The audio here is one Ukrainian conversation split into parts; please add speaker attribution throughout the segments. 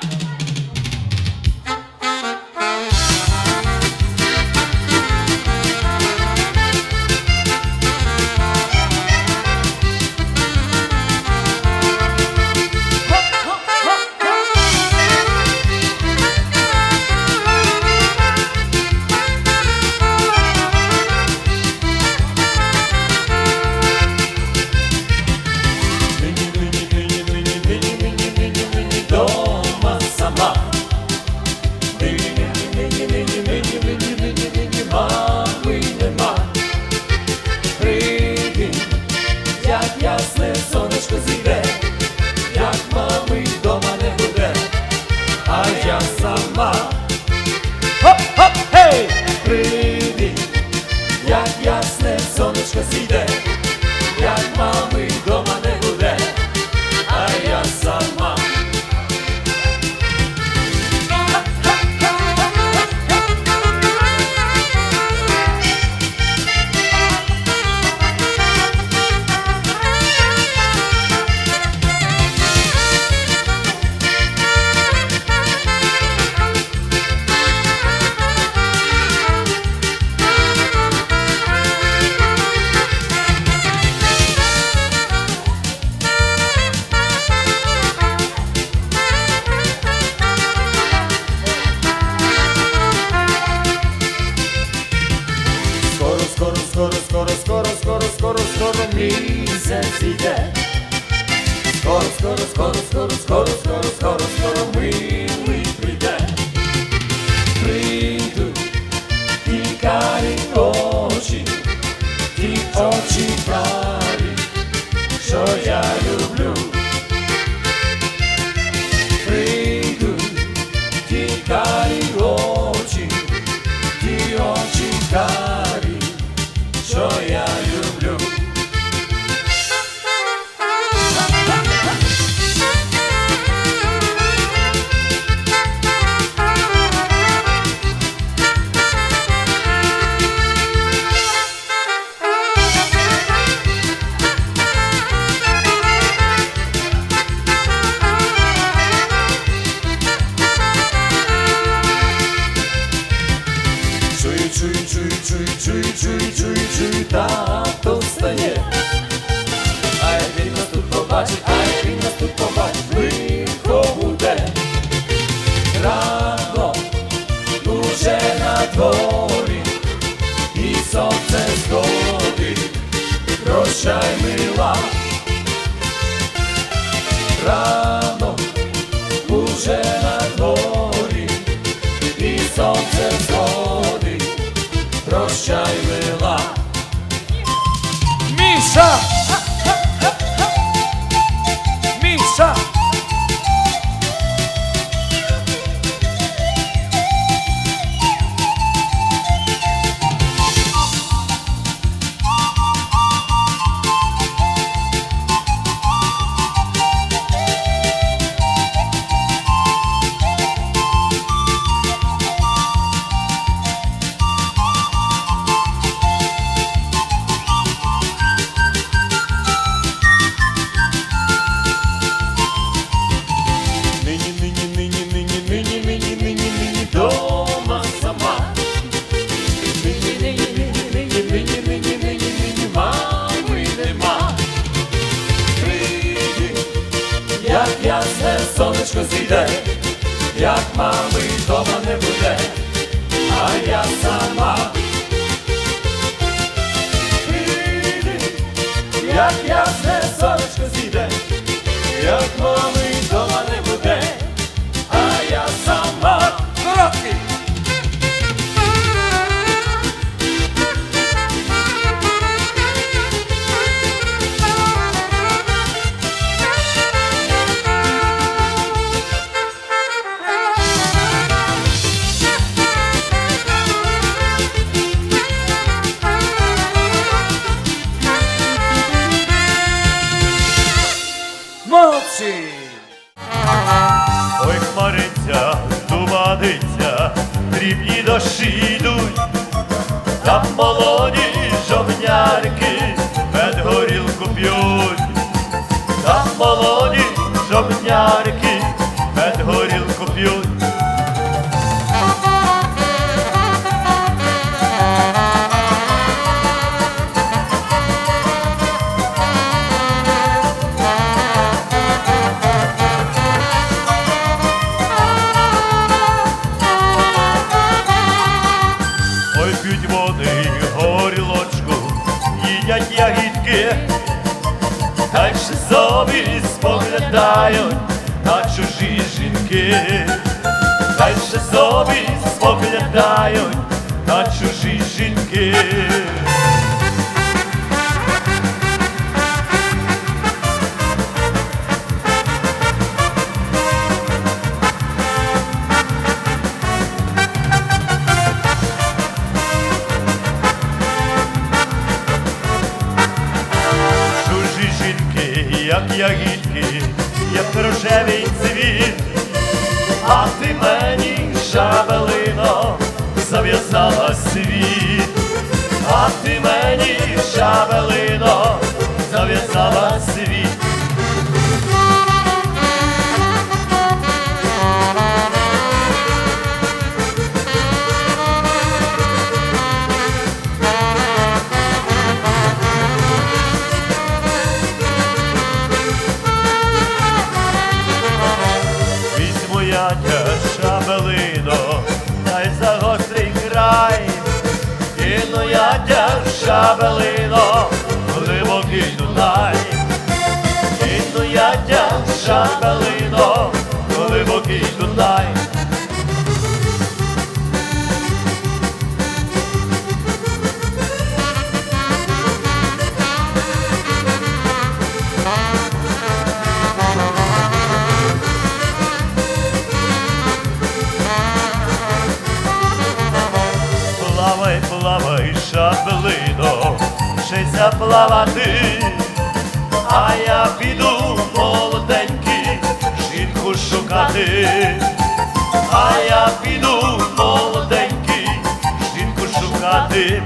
Speaker 1: Bye. слави. oczy прощай, мила. хлопці!
Speaker 2: Ой, хмариця, дубаниця, дрібні дощі йдуть, там молоді жовнярки, медгорілку п'ють. Споглядають на чужі жінки, хай ще собі споглядають на чужі жінки. Візьму шабелино, та й за гострий край, кину я тя шабелино, глибокий Дунай, я тя шабелино, глибокий Дунай. Плавай, шабелино, ще заплавати, а я піду молоденький, жінку шукати, а я піду молоденький, жінку шукати.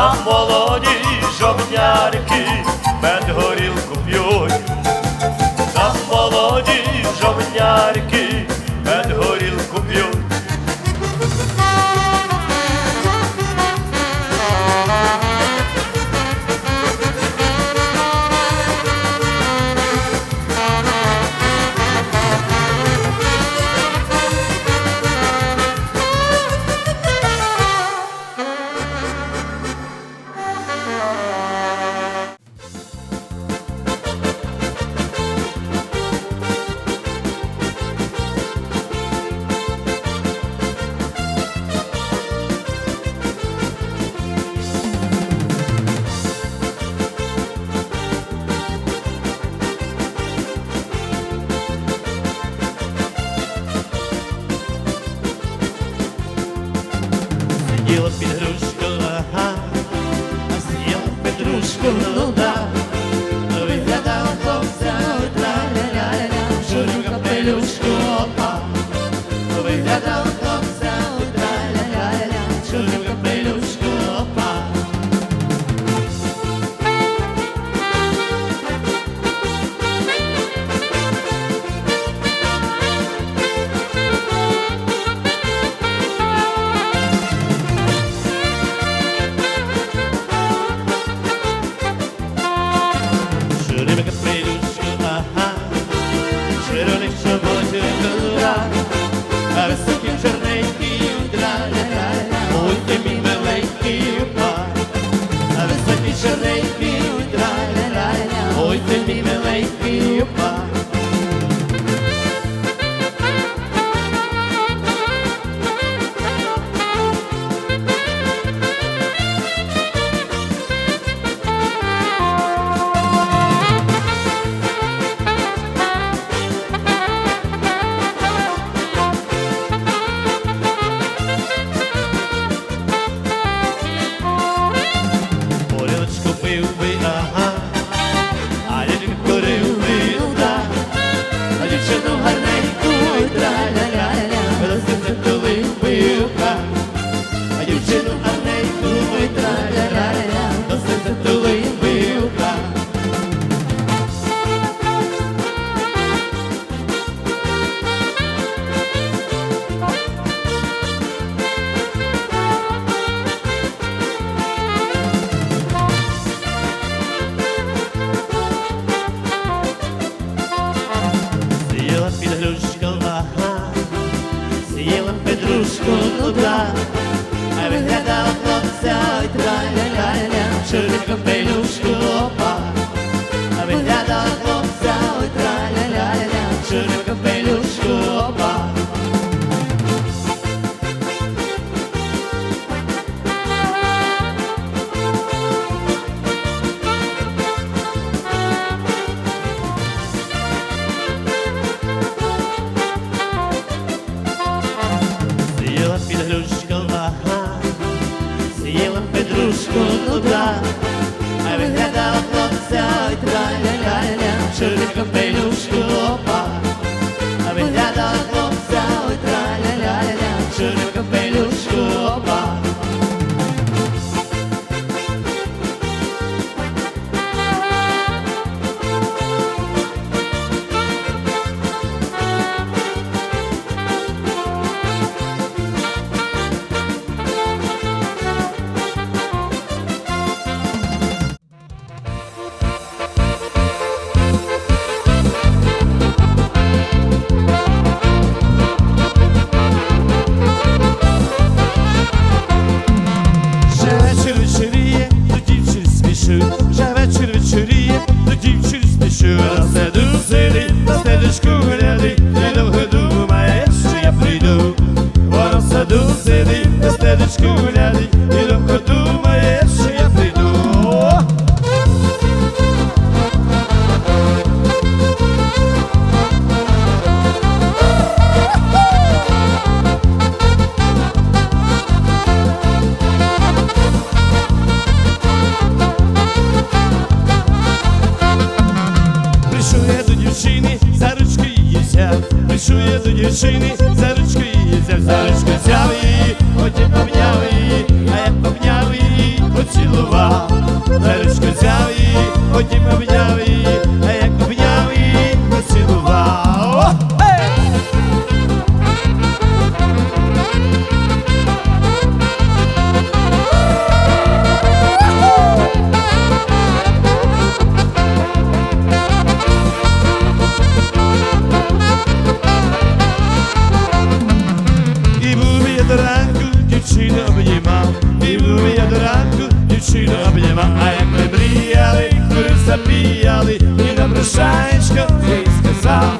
Speaker 2: Там молоді жовнярки мед горілку п'ють, там молоді жовнярки
Speaker 3: Сиділа петрушку, ага, а сиділа підружка, ну да.
Speaker 2: Shane мріяли, ні на брошанечка ти сказав,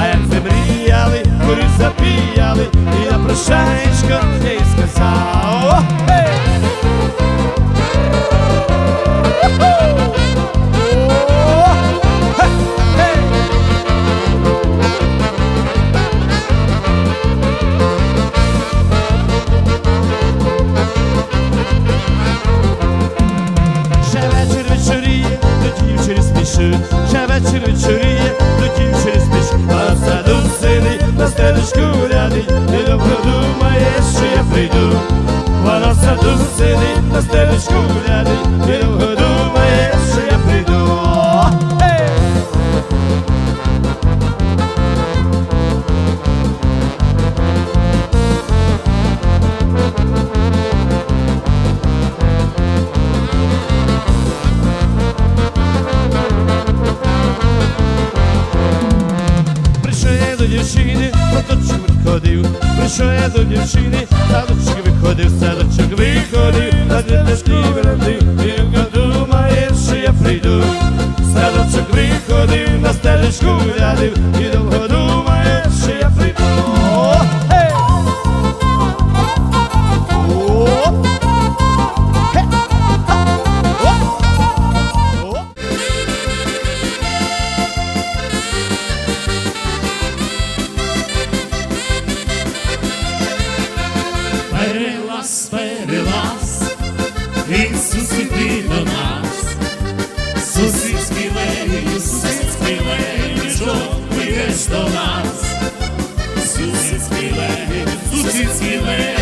Speaker 2: а як це мріяли, кури запіяли, ні на брошанечка ти сказав. вечір, ще вечір вечоріє, до дівчини спіш, а в саду сини на стеночку ряди, ти добре думаєш, що я прийду, вона в саду сини на стеночку ряди, ти добре думаєш, що я прийду.
Speaker 1: vihodiju, prišao je do dječini, sad ću ga vihodiju, sad ću ga vihodiju, da gdje te štive i u godu maješi ja pridu. Sad ću na stežiš kuljadiju, i do godu maješi ja pridu.
Speaker 3: se esquiver.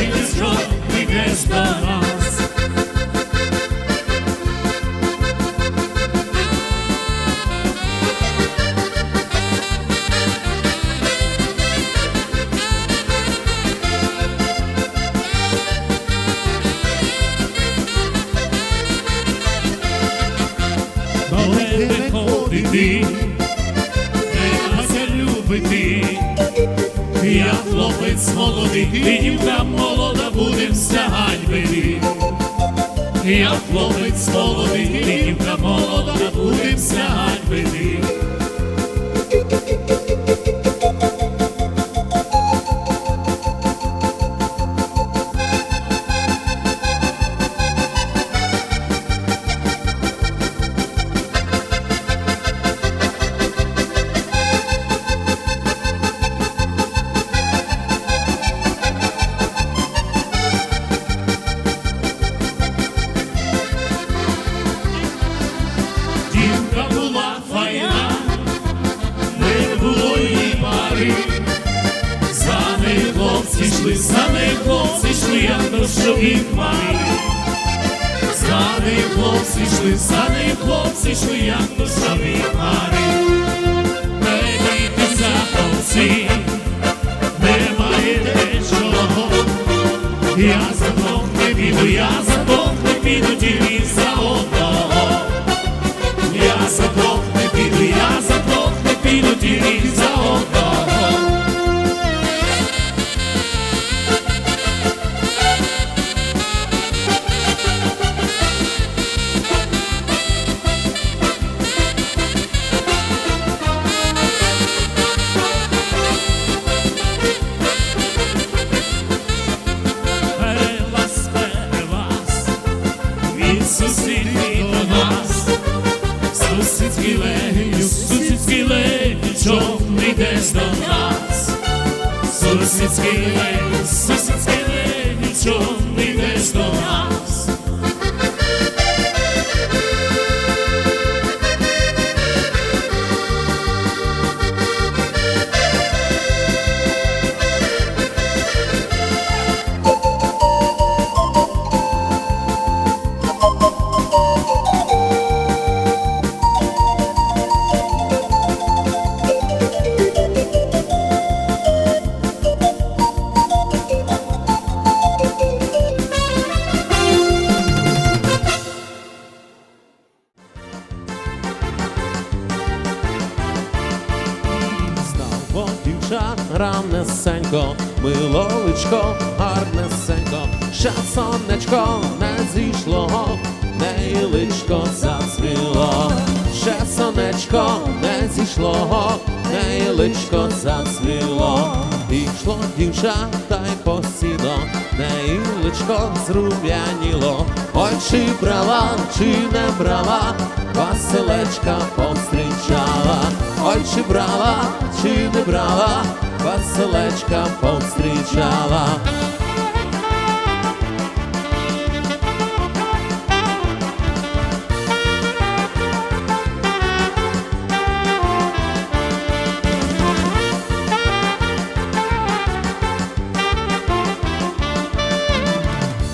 Speaker 3: Ранесенько, мило личко, гарнесенько, ще сонечко не зійшло, неї личко зацвіло, ще сонечко не зійшло, неї личко зацвіло, пішло дівчат та й посідо, неї личко зрум'яніло, ой чи брала, чи не брала, Василечка повстрічала, ой чи брала, чи не брала, Василечка повстрічала.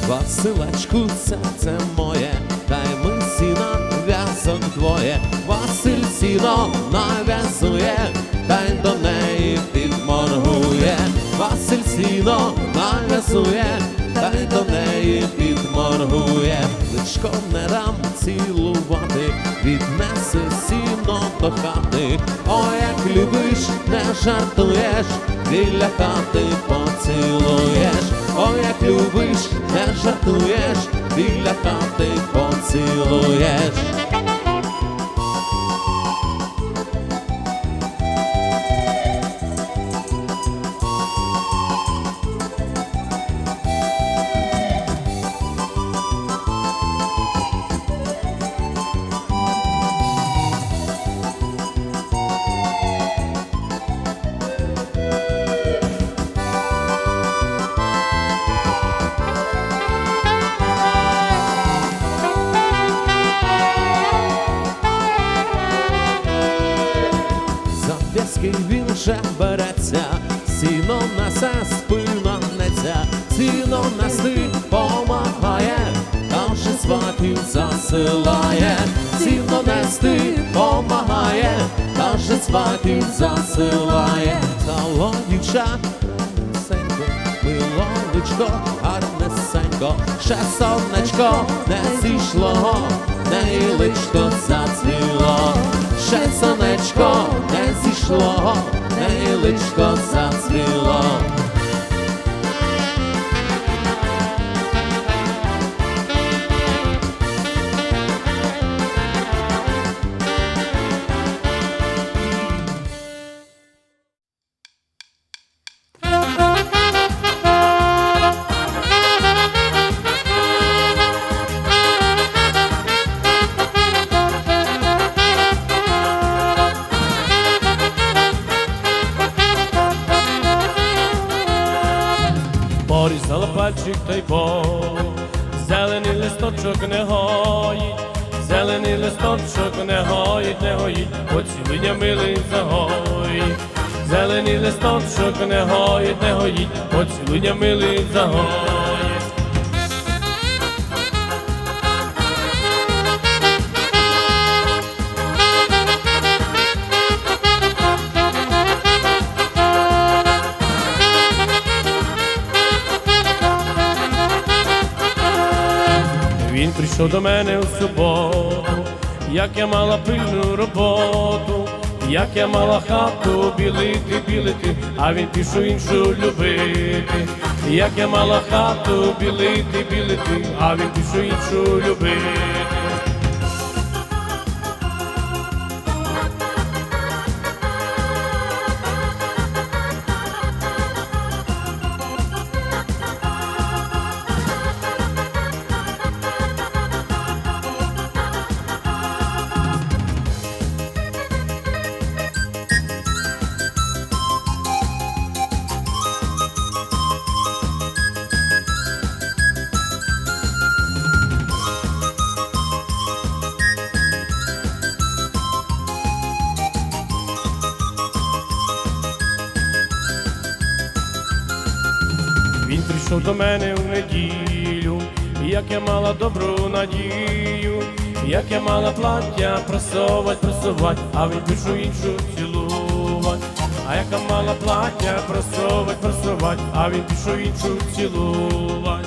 Speaker 3: Василечку, серце моє, дай ми сіна в'язок двоє, Василь сіно нав'язує, дай до Василь сіно нав'язує, дай до неї підморгує, личко не дам цілувати, віднеси сіно до хати, ой, як любиш, не жартуєш, біля хати поцілуєш, ой, як любиш, не жартуєш, біля хати поцілуєш. Засилає, сіно нести помагає, там же сватів засилає, Стало дівчат, сенько, милонечко, гарнесенько, ще сонечко не зійшло, неї личко зацвіло, ще сонечко не зійшло, не неї личко зацвіло.
Speaker 4: Прийшов до мене у суботу, як я мала пильну роботу, як я мала хату білити, білити, а він пішов іншу любити. Як я мала хату білити, білити, а він пішов іншу любити. Прийшов до мене в неділю, як я мала добру надію, як я мала плаття просовать, просовать, а він пішов іншу цілувать. А яка мала плаття просовать, просовать, а він пішов іншу цілувать.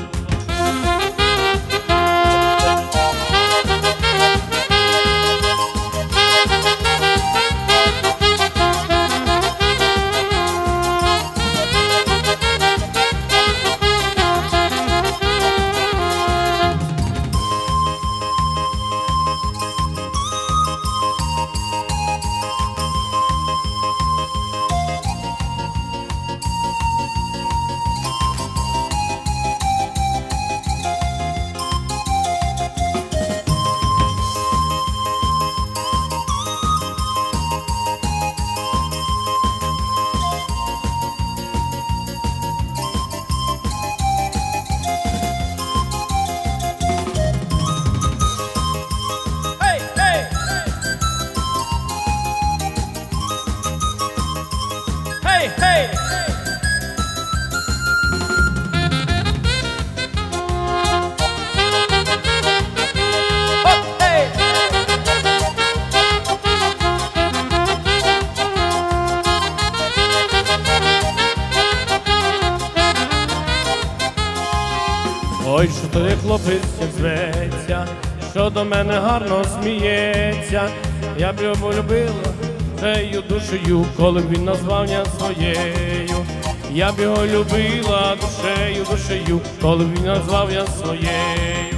Speaker 4: Гарно сміється, я б його любила цією душею, коли б він назвав мене своєю. Я б його любила душею, душею, коли б він назвав я своєю.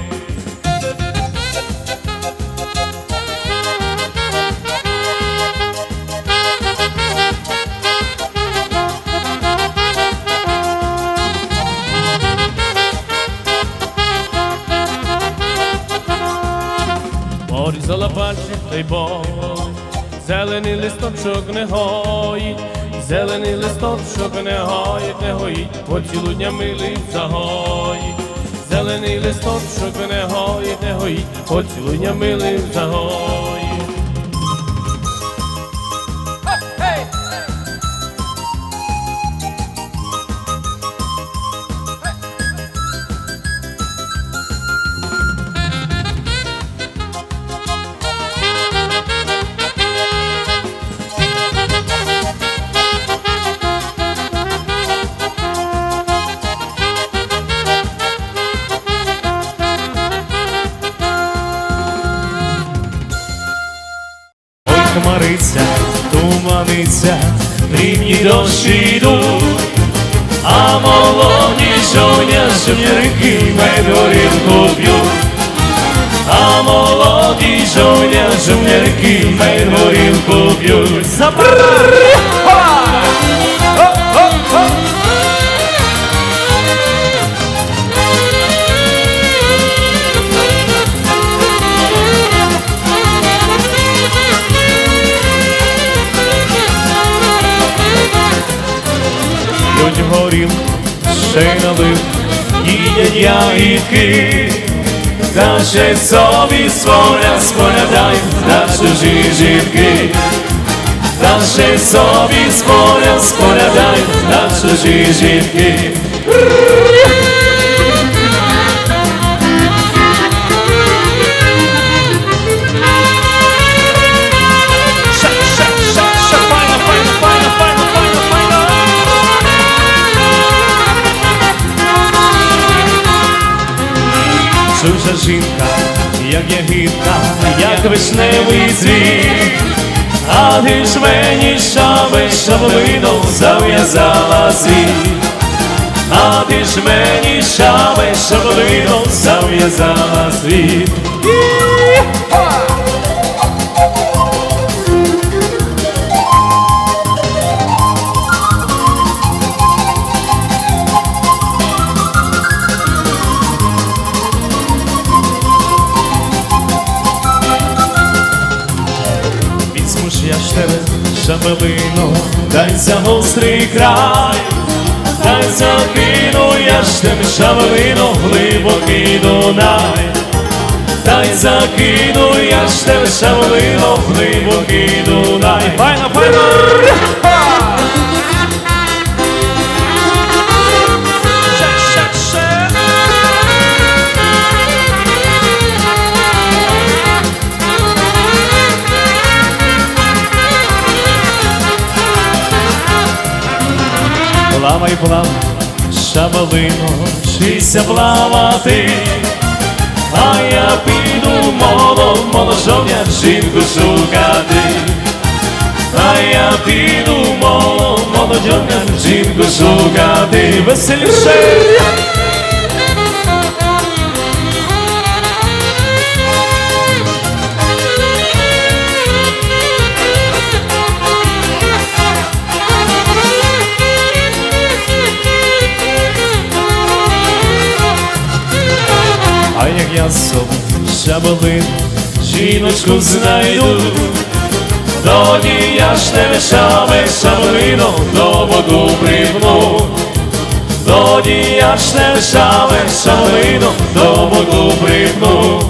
Speaker 4: Пальчик Бог, зелений листочок не гоїть, зелений листочок не гоїть, не гоїть, поцілуння милий загоїть. Зелений листочок не гоїть, не гоїть, поцілуння милий загоїть.
Speaker 1: Дрібні дощі йдуть, а молоді жоня жовнярки горілку п'ють. А молоді жоня жовнярки горілку. П'ють ще налив, ягідки, та ще собі своя споглядай на чужі жінки, та ще собі своля споглядай на чужі жінки. Чужа жінка, як ягідка, як вишневий цвіт, а ти ж мені шаби шаблином зав'язала світ, а ти ж мені шаби шаблином зав'язала світ. Шабелино, дай за гострий край, дай закину я ж тим шабелино, глибокий Дунай, дай закину я ж тим шабелино, глибокий Дунай. Файно, файна! Плавай, плавай, шабалино, вчися плавати, а я піду моло, моложовня жінку шукати, а я піду моло, молодьовня жінку шукати, веселіше. Я собі жіночку знайду, тоді я ж не шабе шабалином до воду припну. Тоді я ж не шабе шабалином до воду припну.